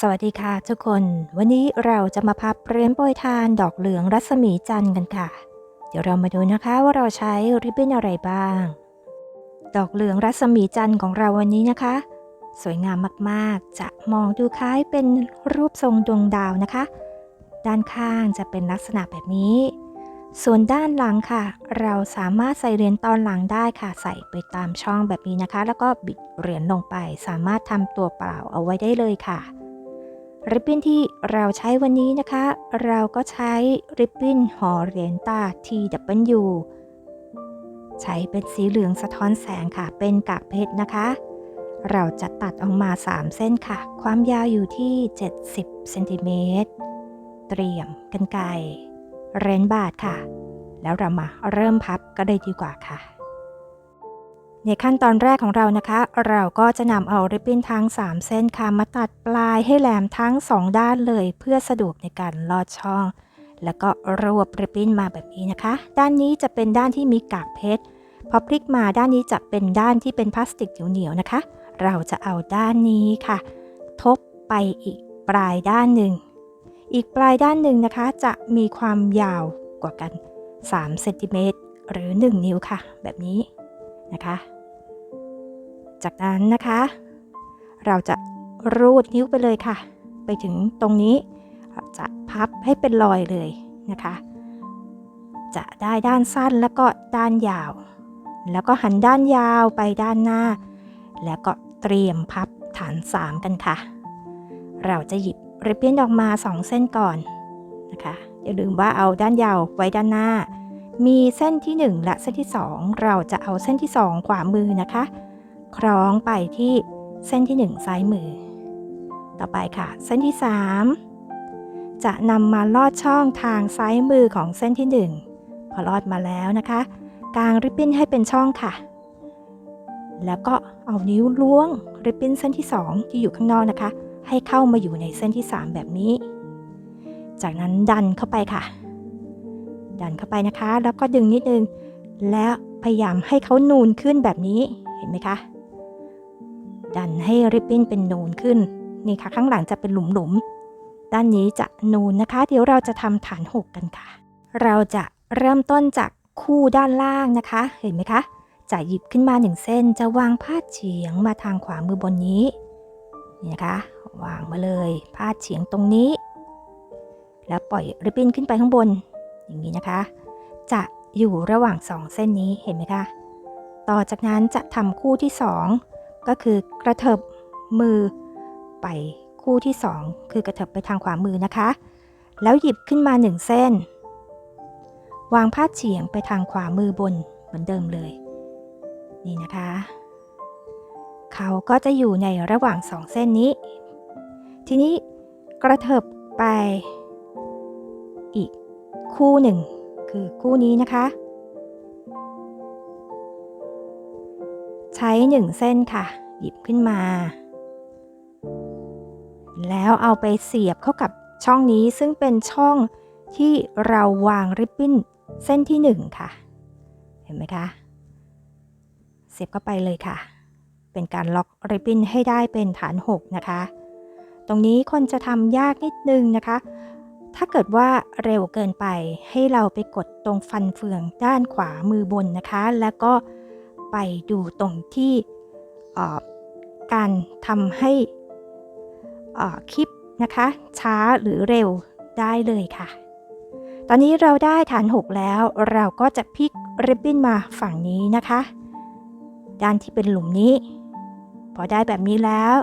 สวัสดีค่ะทุกคน วันนี้เราจะมาพับเรียญโปรยทานดอกเหลืองรัศมีจันทร์กันค่ะ เดี๋ยวเรามาดูนะคะว่าเราใช้ริบบิ้นอะไรบ้าง ดอกเหลืองรัศมีจันทร์ของเราวันนี้นะคะ สวยงามมากๆ จะมองดูคล้ายเป็นรูปทรงดวงดาวนะคะ ด้านข้างจะเป็นลักษณะแบบนี้ ส่วนด้านหลังค่ะ เราสามารถใส่เหรียญตอนหลังได้ค่ะ ใส่ไปตามช่องแบบนี้นะคะ แล้วก็บิดเหรียญลงไป สามารถทำตัวเปล่าเอาไว้ได้เลยค่ะ ริบบิ้นที่เราใช้วันนี้นะคะ เราก็ใช้ริบบิ้นห่อเหรียญตา TW ใช้เป็นสีเหลืองสะท้อนแสงค่ะ เป็นกากเพชรนะคะ เราจะตัดออกมา 3 เส้นค่ะ ความยาวอยู่ที่ 70เซนติเมตรเตรียมกันไกรเรนบาทค่ะ แล้วเรามาเริ่มพับก็เลยดีกว่าค่ะ ในขั้นตอนแรกของเรานะคะ เราก็จะนำเอาริบบิ้นทั้ง 3 เส้นค่ะมาตัดปลายให้แหลมทั้ง 2 ด้านเลยเพื่อสะดวกในการลอดช่อง แล้วก็รวบริบบิ้นมาแบบนี้นะคะ ด้านนี้จะเป็นด้านที่มีกากเพชรพอพลิกมาด้านนี้จะเป็นด้านที่เป็นพลาสติกเหนียวๆนะคะ เราจะเอาด้านนี้ค่ะ ทบไปอีกปลายด้านหนึ่ง อีกปลายด้านหนึ่งนะคะ จะมีความยาวกว่ากัน3เซนติเมตรหรือ 1 นิ้วค่ะ แบบนี้นะคะ จากนั้นนะคะ เราจะรูดนิ้วไปเลยค่ะ ไปถึงตรงนี้จะพับให้เป็นรอยเลยนะคะ จะได้ด้านสั้นแล้วก็ด้านยาว แล้วก็หันด้านยาวไปด้านหน้า แล้วก็เตรียมพับฐาน 3 กันค่ะ เราจะหยิบริบบิ้นออกมา 2 เส้นก่อนนะคะอย่าลืมว่าเอาด้านยาวไว้ด้านหน้า มีเส้นที่ 1 และเส้นที่ 2 เราจะเอาเส้นที่ 2 ขวามือนะคะ คล้องไปที่เส้นที่ 1 ซ้ายมือ ต่อไปค่ะ เส้นที่ 3 จะนำมาลอดช่องทางซ้ายมือของเส้นที่ 1 พอลอดมาแล้วนะคะกางริบบิ้นให้เป็นช่องค่ะ แล้วก็เอานิ้วล้วงริบบิ้นเส้นที่ 2 ที่อยู่ข้างนอกนะคะ ให้เข้ามาอยู่ในเส้นที่ 3 แบบนี้ จากนั้นดันเข้าไปค่ะ ดันเข้าไปนะคะ แล้วก็ดึงนิดนึง แล้วพยายามให้เขานูนขึ้นแบบนี้ เห็นไหมคะ ดันให้ริบบิ้นเป็นนูนขึ้นนี่ค่ะข้างหลังจะเป็นหลุมๆด้านนี้จะนูนนะคะ เดี๋ยวเราจะทำฐานหกกันค่ะ เราจะเริ่มต้นจากคู่ด้านล่างนะคะ เห็นไหมคะ จะหยิบขึ้นมาหนึ่งเส้นจะวางพาดเฉียงมาทางขวามือบนนี้นี่นะคะ วางมาเลยพาดเฉียงตรงนี้ แล้วปล่อยริบบิ้นขึ้นไปข้างบน อย่างนี้นะคะ จะอยู่ระหว่างสองเส้นนี้เห็นไหมคะ ต่อจากนั้นจะทำคู่ที่2 ก็คือกระเถิบมือไปคู่ที่ 2 คือกระเถิบไปทางขวามือนะคะ แล้วหยิบขึ้นมา 1 เส้น วางพาดเฉียงไปทางขวามือบนเหมือนเดิมเลย นี่นะคะ เขาก็จะอยู่ในระหว่างสองเส้นนี้ ทีนี้กระเถิบไปอีกคู่หนึ่งคือคู่นี้นะคะ ใช้หนึ่งเส้นค่ะ หยิบขึ้นมา แล้วเอาไปเสียบเข้ากับช่องนี้ซึ่งเป็นช่องที่เราวางริบบิ้นเส้นที่หนึ่งค่ะ เห็นไหมคะ เสียบเข้าไปเลยค่ะ เป็นการล็อกริบบิ้นให้ได้เป็นฐาน6นะคะ ตรงนี้คนจะทำยากนิดนึงนะคะ ถ้าเกิดว่าเร็วเกินไปให้เราไปกดตรงฟันเฟืองด้านขวามือบนนะคะ แล้วก็ ไปดูตรงที่การทำให้คลิปนะคะ ช้าหรือเร็วได้เลยค่ะ ตอนนี้เราได้ฐาน 6 แล้วเราก็จะพลิกริบบิ้นมาฝั่งนี้นะคะ ด้านที่เป็นหลุมนี้ พอได้แบบนี้แล้ว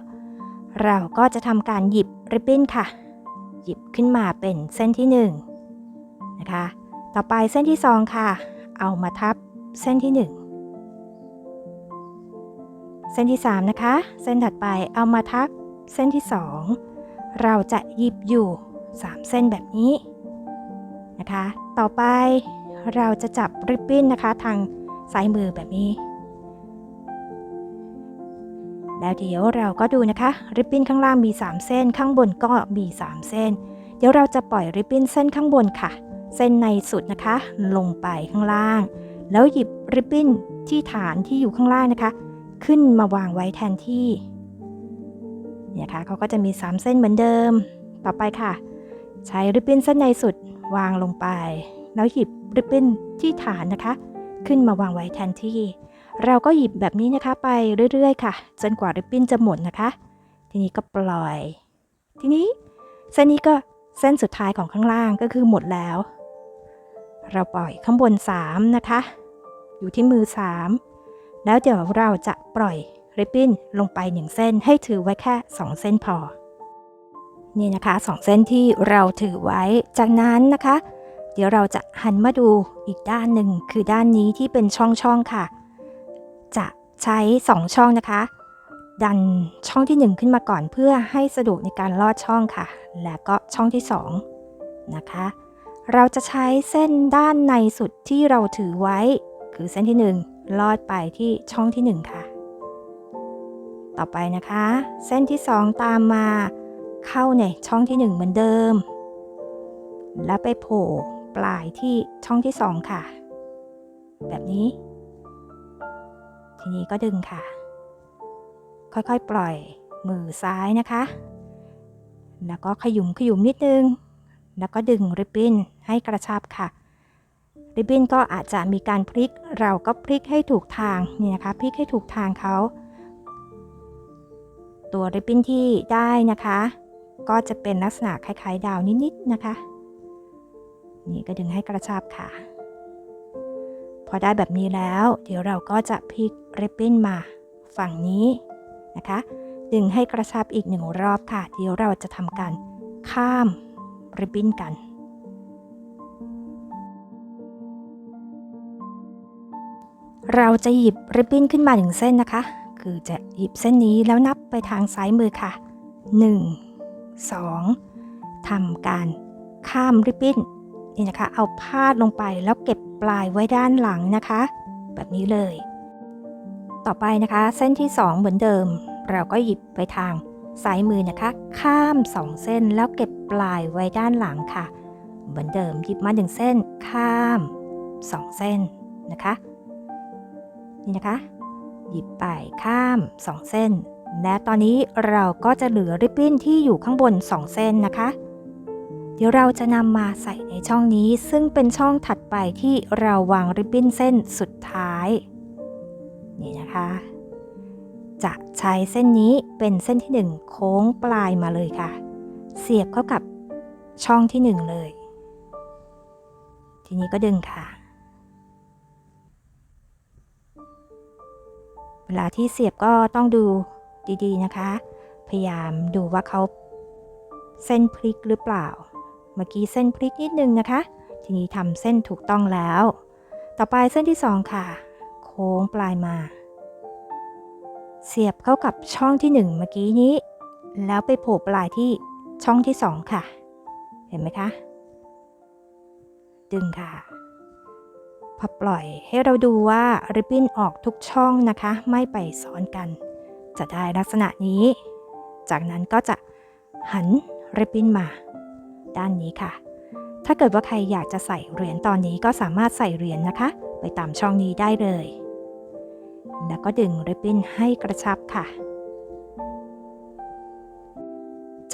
เราก็จะทำการหยิบริบบิ้นค่ะ หยิบขึ้นมาเป็นเส้นที่ 1 นะคะ ต่อไปเส้นที่ 2 ค่ะ เอามาทับเส้นที่ 1 เส้นที่ 3 นะคะ เส้นถัดไปเอามาทับเส้นที่ 2 เราจะหยิบอยู่ 3 เส้นแบบนี้นะคะ ต่อไปเราจะจับริบบิ้นนะคะทางซ้ายมือแบบนี้ แล้วเดี๋ยวเราก็ดูนะคะ ริบบิ้นข้างล่างมี 3 เส้น ข้างบนก็มี 3 เส้น เดี๋ยวเราจะปล่อยริบบิ้นเส้นข้างบนค่ะ เส้นในสุดนะคะ ลงไปข้างล่าง แล้วหยิบริบบิ้นที่ฐานที่อยู่ข้างล่างนะคะ ขึ้นมาวางไว้แทนที่เนี่ยค่ะเขาก็จะมี 3 เส้นเหมือนเดิม ต่อไปค่ะ ใช้ริบบิ้นเส้นในสุดวางลงไป แล้วหยิบริบบิ้นที่ฐานนะคะ ขึ้นมาวางไว้แทนที่ เราก็หยิบแบบนี้นะคะไปเรื่อยๆ ค่ะ จนกว่าริบบิ้นจะหมดนะคะ ทีนี้ก็ปล่อย ทีนี้เส้นนี้ก็เส้นสุดท้ายของข้างล่างก็คือหมดแล้ว เราปล่อยข้างบน 3 นะคะ อยู่ที่มือ 3 แล้วเดี๋ยวเราจะปล่อยริบบิ้นลงไป1เส้นให้ถือไว้แค่ 2 เส้นพอ นี่นะคะ2เส้นที่เราถือไว้ จากนั้นนะคะ เดี๋ยวเราจะหันมาดูอีกด้านหนึ่งคือด้านนี้ที่เป็นช่องๆค่ะ จะใช้ 2 ช่องนะคะ ดันช่องที่ 1 ขึ้นมาก่อนเพื่อให้สะดวกในการลอดช่องค่ะ และก็ช่องที่ 2 นะคะ เราจะใช้เส้นด้านในสุดที่เราถือไว้ คือเส้นที่ 1 ลอดไปที่ช่องที่ 1 ค่ะ ต่อไปนะคะ เส้นที่ 2 ตามมาเข้าในช่องที่ 1 เหมือนเดิม แล้วไปโผล่ปลายที่ช่องที่ 2 ค่ะ แบบนี้ ทีนี้ก็ดึงค่ะ ค่อยๆปล่อยมือซ้ายนะคะ แล้วก็ขยุมขยุมนิดนึง แล้วก็ดึงริบบิ้นให้กระชับค่ะ ริบบิ้นก็อาจจะมีการพลิกเราก็พลิกให้ถูกทางนี่นะคะพลิกให้ถูกทางเขาตัวริบบิ้นที่ได้นะคะ ก็จะเป็นลักษณะคล้ายๆ ดาวนิดๆนะคะ นี่ก็ดึงให้กระชับค่ะ พอได้แบบนี้แล้ว เดี๋ยวเราก็จะพลิกริบบิ้นมาฝั่งนี้นะคะ ดึงให้กระชับอีกหนึ่งรอบค่ะ เดี๋ยวเราจะทำการข้ามริบบิ้นกัน เราจะหยิบริบบิ้นขึ้นมาหนึ่งเส้นนะคะ คือจะหยิบเส้นนี้แล้วนับไปทางซ้ายมือค่ะ 1 2ทำการข้ามริบบิ้นนี่นะคะ เอาพาดลงไปแล้วเก็บปลายไว้ด้านหลังนะคะ แบบนี้เลย ต่อไปนะคะ เส้นที่ 2 เหมือนเดิม เราก็หยิบไปทางซ้ายมือนะคะ ข้าม 2 เส้นแล้วเก็บปลายไว้ด้านหลังค่ะ เหมือนเดิมหยิบมา1เส้น ข้าม 2 เส้นนะคะ นี่นะคะ หยิบไปข้าม 2 เส้น และตอนนี้เราก็จะเหลือริบบิ้นที่อยู่ข้างบน 2 เส้นนะคะ เดี๋ยวเราจะนำมาใส่ในช่องนี้ ซึ่งเป็นช่องถัดไปที่เราวางริบบิ้นเส้นสุดท้าย นี่นะคะ จะใช้เส้นนี้เป็นเส้นที่ 1 โค้งปลายมาเลยค่ะ เสียบเข้ากับช่องที่ 1 เลย ทีนี้ก็ดึงค่ะ วลาที่เสียบก็ต้องดูดีๆนะคะ พยายามดูว่าเขาเส้นพลิกหรือเปล่า เมื่อกี้เส้นพลิกนิดนึงนะคะ ทีนี้ทำเส้นถูกต้องแล้ว ต่อไปเส้นที่ 2 ค่ะ โค้งปลายมา เสียบเข้ากับช่องที่ 1 เมื่อกี้นี้ แล้วไปโผล่ปลายที่ช่องที่ 2 ค่ะ เห็นไหมคะ ดึงค่ะ พอปล่อยให้เราดูว่าริบบิ้นออกทุกช่องนะคะ ไม่ไปซ้อนกัน จะได้ลักษณะนี้ จากนั้นก็จะหันริบบิ้นมา ด้านนี้ค่ะ ถ้าเกิดว่าใครอยากจะใส่เหรียญตอนนี้ก็สามารถใส่เหรียญนะคะ ไปตามช่องนี้ได้เลย แล้วก็ดึงริบบิ้นให้กระชับค่ะ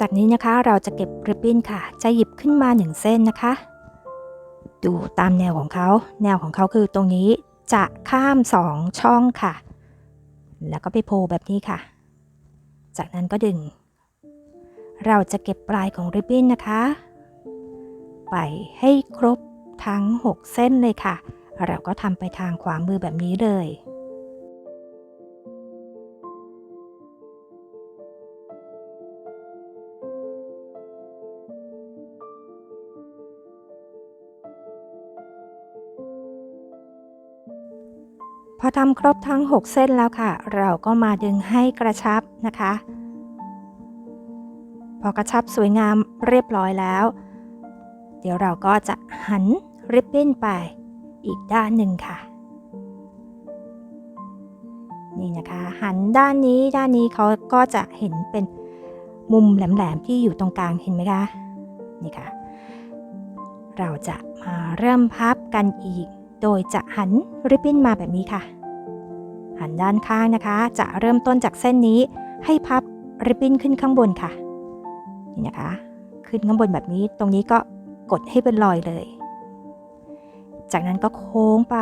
จากนี้นะคะเราจะเก็บริบบิ้นค่ะ จะหยิบขึ้นมาหนึ่งเส้นนะคะ ดูตามแนวของเขา แนวของเขาคือตรงนี้จะข้ามสองช่องค่ะ แล้วก็ไปโพลแบบนี้ค่ะ จากนั้นก็ดึง เราจะเก็บปลายของริบบิ้นนะคะ ไปให้ครบทั้ง 6 เส้นเลยค่ะ เราก็ทำไปทางขวามือแบบนี้เลย อทำครบทั้ง 6 เส้นแล้วค่ะ เราก็มาดึงให้กระชับนะคะ พอกระชับสวยงามเรียบร้อยแล้ว เดี๋ยวเราก็จะหันริบบิ้นไปอีกด้านหนึ่งค่ะ นี่นะคะ หันด้านนี้ด้านนี้เขาก็จะเห็นเป็นมุมแหลมๆที่อยู่ตรงกลางเห็นไหมคะ นี่ค่ะ เราจะมาเริ่มพับกันอีก โดยจะหันริบบิ้นมาแบบนี้ค่ะ หันด้านข้างนะคะ จะเริ่มต้นจากเส้นนี้ให้พับริบบิ้นขึ้นข้างบนค่ะ นี่นะคะ ขึ้นข้างบนแบบนี้ ตรงนี้ก็กดให้เป็นรอยเลย จากนั้นก็โค้งไป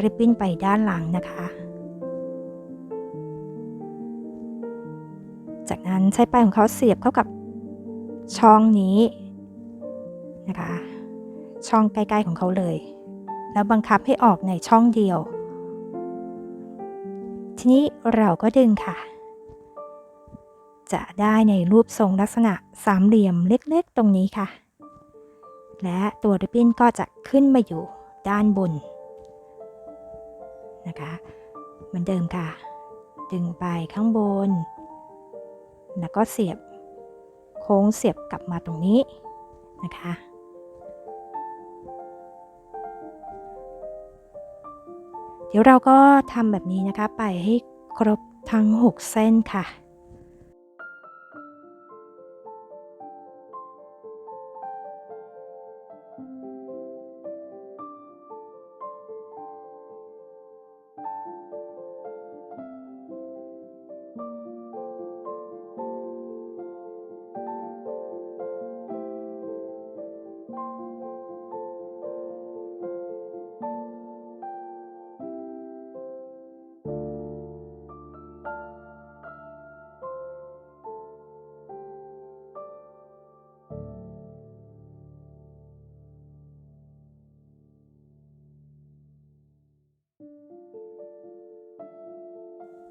ริบบิ้นไปด้านหลังนะคะ จากนั้นใช้ปลายของเขาเสียบเข้ากับช่องนี้นะคะ ช่องใกล้ๆของเขาเลย แล้วบังคับให้ออกในช่องเดียว ทีนี้เราก็ดึงค่ะ จะได้ในรูปทรงลักษณะสามเหลี่ยมเล็กๆตรงนี้ค่ะ และตัวริบบิ้นก็จะขึ้นมาอยู่ด้านบนนะคะเหมือนเดิมค่ะ ดึงไปข้างบน แล้วก็เสียบโค้งเสียบกลับมาตรงนี้นะคะ เดี๋ยวเราก็ทำแบบนี้นะคะไปให้ครบทั้ง 6 เส้นค่ะ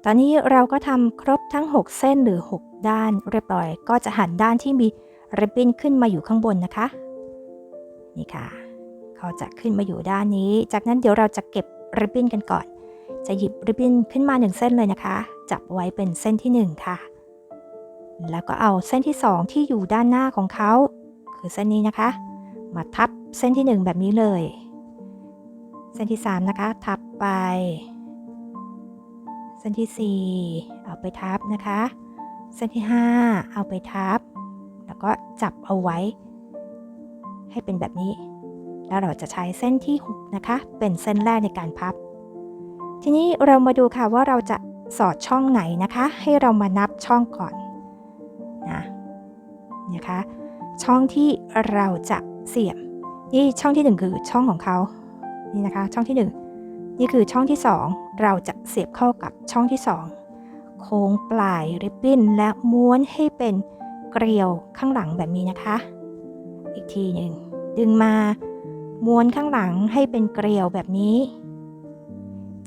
ตอนนี้เราก็ทำครบทั้ง 6 เส้นหรือ 6 ด้านเรียบร้อย ก็จะหันด้านที่มีริบบิ้นขึ้นมาอยู่ข้างบนนะคะ นี่ค่ะเขาจะขึ้นมาอยู่ด้านนี้ จากนั้นเดี๋ยวเราจะเก็บริบบิ้นกันก่อน จะหยิบริบบิ้นขึ้นมา1เส้นเลยนะคะ จับไว้เป็นเส้นที่ 1 ค่ะ แล้วก็เอาเส้นที่ 2 ที่อยู่ด้านหน้าของเขา คือเส้นนี้นะคะ มาทับเส้นที่ 1 แบบนี้เลย เส้นที่ 3 นะคะ ทับไป ส้นที่ 4 เอาไปทับนะคะ เส้นที่ 5 เอาไปทับ แล้วก็จับเอาไว้ ให้เป็นแบบนี้ แล้วเราจะใช้เส้นที่ 6 นะคะ เป็นเส้นแรกในการพับ ทีนี้เรามาดูค่ะว่าเราจะสอดช่องไหนนะคะ ให้เรามานับช่องก่อนนะนะคะ ช่องที่เราจะเสียบ นี่ช่องที่ 1 คือช่องของเขานี่นะคะ ช่องที่ 1 นี่คือช่องที่ 2 เราจะเสียบเข้ากับช่องที่ 2 โค้งปลายริบบิ้นและม้วนให้เป็นเกลียวข้างหลังแบบนี้นะคะ อีกทีหนึ่งดึงมาม้วนข้างหลังให้เป็นเกลียวแบบนี้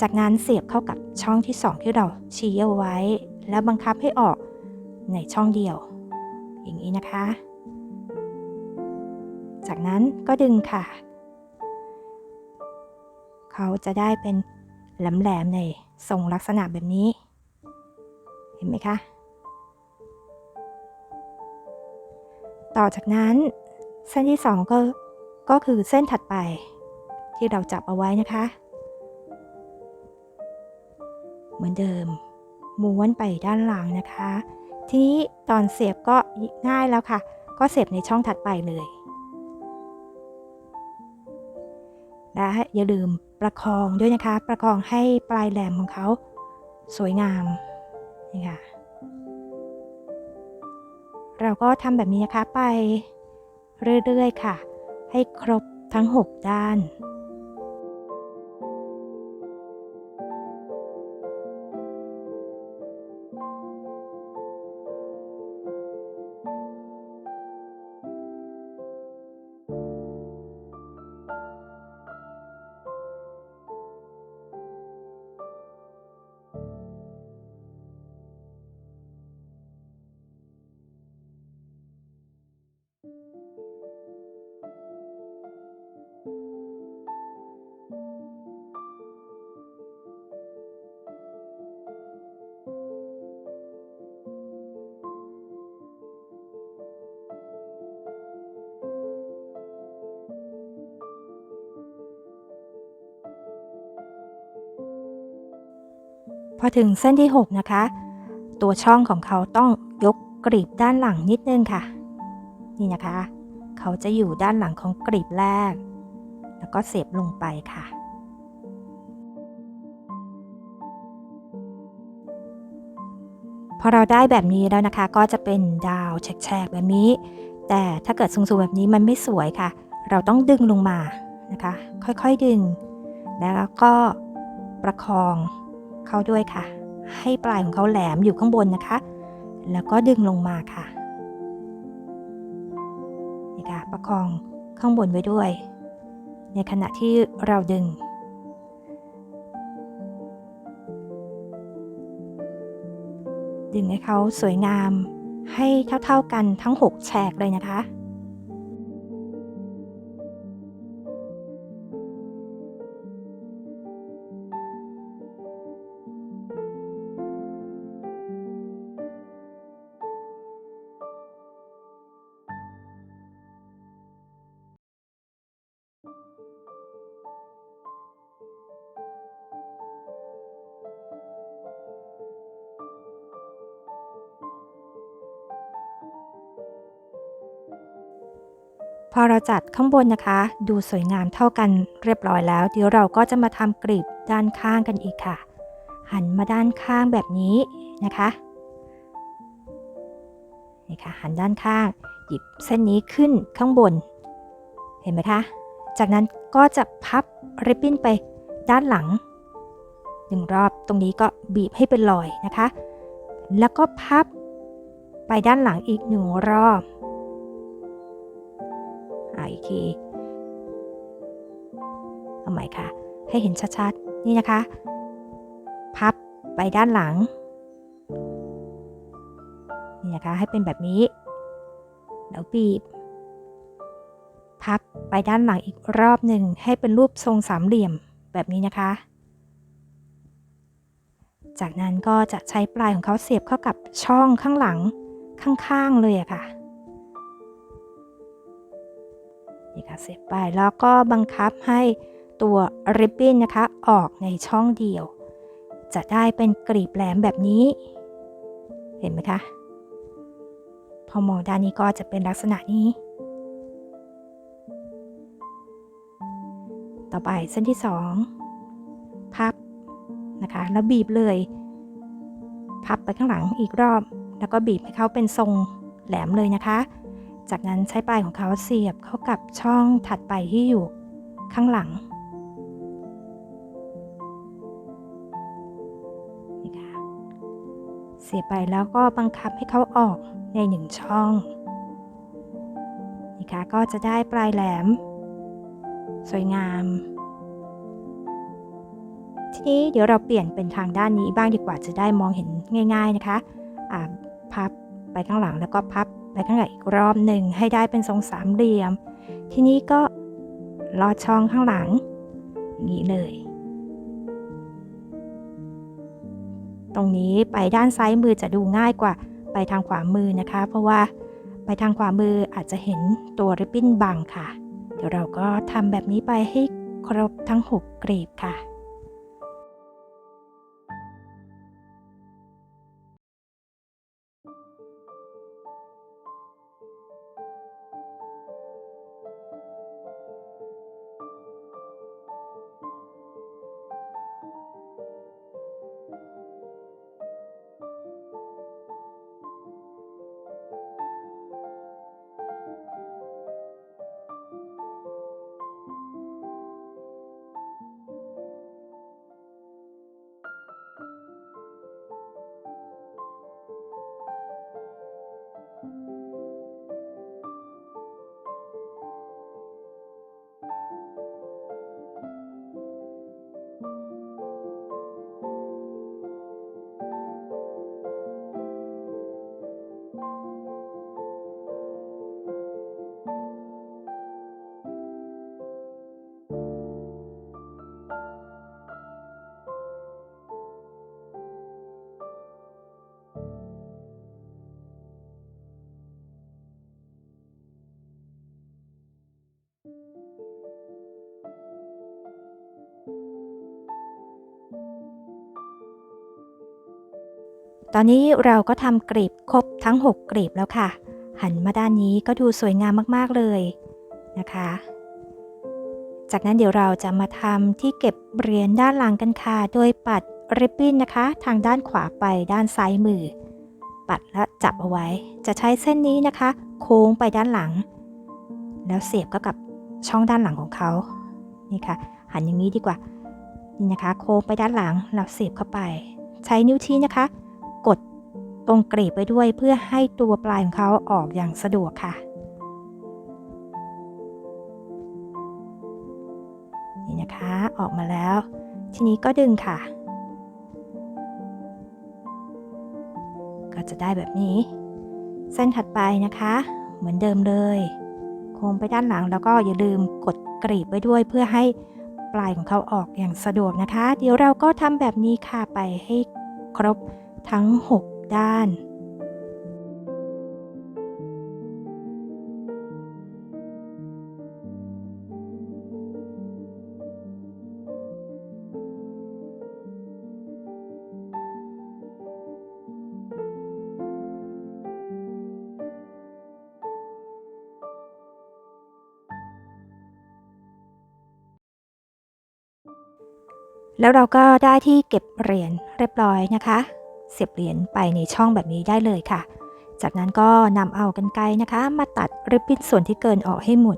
จากนั้นเสียบเข้ากับช่องที่ 2 ที่เราชี้เอาไว้ แล้วบังคับให้ออกในช่องเดียว อย่างนี้นะคะ จากนั้นก็ดึงค่ะ เขาจะได้เป็น แหลมๆในทรงลักษณะแบบนี้ เห็นไหมคะ ต่อจากนั้นเส้นที่สองก็ก็คือเส้นถัดไปที่เราจับเอาไว้นะคะ เหมือนเดิมม้วนไปด้านหลังนะคะ ทีนี้ตอนเสียบก็ง่ายแล้วค่ะ ก็เสียบในช่องถัดไปเลยและอย่าลืม ประคองด้วยนะคะ ประคองให้ปลายแหลมของเขาสวยงามนี่ค่ะเราก็ทำแบบนี้นะคะไปเรื่อยๆค่ะ ให้ครบทั้ง 6 ด้าน อถึงเส้นที่ 6 นะคะ ตัวช่องของเขาต้องยกกรีบด้านหลังนิดนึงค่ะ นี่นะคะ เขาจะอยู่ด้านหลังของกรีบแรก แล้วก็เสียบลงไปค่ะ พอเราได้แบบนี้แล้วนะคะ ก็จะเป็นดาวแฉกๆแบบนี้ แต่ถ้าเกิดสูงๆแบบนี้มันไม่สวยค่ะ เราต้องดึงลงมานะคะ ค่อยๆดึง แล้วก็ประคอง เขาด้วยค่ะ ให้ปลายของเขาแหลมอยู่ข้างบนนะคะ แล้วก็ดึงลงมาค่ะนี่ค่ะประคองข้างบนไว้ด้วย ในขณะที่เราดึง ดึงให้เขาสวยงามให้เท่าๆกันทั้ง 6 แฉกเลยนะคะ พอเราจัดข้างบนนะคะ ดูสวยงามเท่ากันเรียบร้อยแล้ว เดี๋ยวเราก็จะมาทำกลีบด้านข้างกันอีกค่ะ หันมาด้านข้างแบบนี้นะคะนี่ค่ะหันด้านข้าง หยิบเส้นนี้ขึ้นข้างบน เห็นไหมคะ จากนั้นก็จะพับริบบิ้นไปด้านหลังหนึ่งรอบตรงนี้ก็บีบให้เป็นรอยนะคะ แล้วก็พับไปด้านหลังอีกหนึ่งรอบ อีกที เอาใหม่ค่ะ ให้เห็นชัดๆ นี่นะคะ พับไปด้านหลัง นี่นะคะ ให้เป็นแบบนี้ แล้วบีบ พับไปด้านหลังอีกรอบหนึ่ง ให้เป็นรูปทรงสามเหลี่ยมแบบนี้นะคะ จากนั้นก็จะใช้ปลายของเขาเสียบเข้ากับช่องข้างหลังข้างๆเลยอะค่ะ ค่ะเสียบไปแล้วก็บังคับให้ตัวริบบิ้นนะคะออกในช่องเดียว จะได้เป็นกรีบแหลมแบบนี้ เห็นไหมคะ พอมองด้านนี้ก็จะเป็นลักษณะนี้ ต่อไปเส้นที่2พับนะคะแล้วบีบเลย พับไปข้างหลังอีกรอบ แล้วก็บีบให้เขาเป็นทรงแหลมเลยนะคะ จากนั้นใช้ปลายของเขาเสียบเข้ากับช่องถัดไปที่อยู่ข้างหลังนี่ค่ะเสียบไปแล้วก็บังคับให้เขาออกในหนึ่งช่องนี่ค่ะก็จะได้ปลายแหลม สวยงาม ทีนี้เดี๋ยวเราเปลี่ยนเป็นทางด้านนี้บ้างดีกว่าจะได้มองเห็นง่าย ๆนะคะ อ่าพับ ไปข้างหลังแล้วก็พับไปข้างหลังอีกรอบหนึ่งให้ได้เป็นทรงสามเหลี่ยม ทีนี้ก็ลอดช่องข้างหลังอย่างนี้เลย ตรงนี้ไปด้านซ้ายมือจะดูง่ายกว่าไปทางขวามือนะคะ เพราะว่าไปทางขวามืออาจจะเห็นตัวริบบิ้นบังค่ะ เดี๋ยวเราก็ทำแบบนี้ไปให้ครบทั้ง 6กรีบค่ะ อนนี้เราก็ทำกรีบครบทั้ง 6กรีบแล้วค่ะ หันมาด้านนี้ก็ดูสวยงามมากๆเลยนะคะ จากนั้นเดี๋ยวเราจะมาทำที่เก็บเหรียญด้านหลังกันค่ะ โดยปัดริบบิ้นนะคะ ทางด้านขวาไปด้านซ้ายมือ ปัดและจับเอาไว้ จะใช้เส้นนี้นะคะ โค้งไปด้านหลัง แล้วเสียบก็กับช่องด้านหลังของเขา นี่ค่ะ หันอย่างนี้ดีกว่า นี่นะคะ โค้งไปด้านหลังแล้วเสียบเข้าไป ใช้นิ้วชี้นะคะ ตรงกรีบไปด้วยเพื่อให้ตัวปลายของเขาออกอย่างสะดวกค่ะนี่นะคะออกมาแล้ว ทีนี้ก็ดึงค่ะ ก็จะได้แบบนี้ เส้นถัดไปนะคะ เหมือนเดิมเลย โค้งไปด้านหลังแล้วก็อย่าลืมกดกรีบไว้ด้วยเพื่อให้ปลายของเขาออกอย่างสะดวกนะคะ เดี๋ยวเราก็ทำแบบนี้ค่ะไปให้ครบทั้ง 6 ด้านแล้วเราก็ได้ที่เก็บเหรียญเรียบร้อยนะคะ เสียบเหรียญไปในช่องแบบนี้ได้เลยค่ะ จากนั้นก็นำเอากันไกลนะคะ มาตัดริบบิ้นส่วนที่เกินออกให้หมด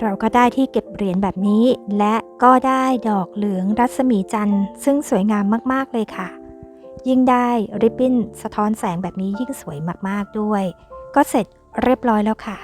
เราก็ได้ที่เก็บเหรียญแบบนี้ และก็ได้ดอกเหลืองรัศมีจันทร์ ซึ่งสวยงามมากๆเลยค่ะ ยิ่งได้ริบบิ้นสะท้อนแสงแบบนี้ยิ่งสวยมากๆด้วย ก็เสร็จเรียบร้อยแล้วค่ะ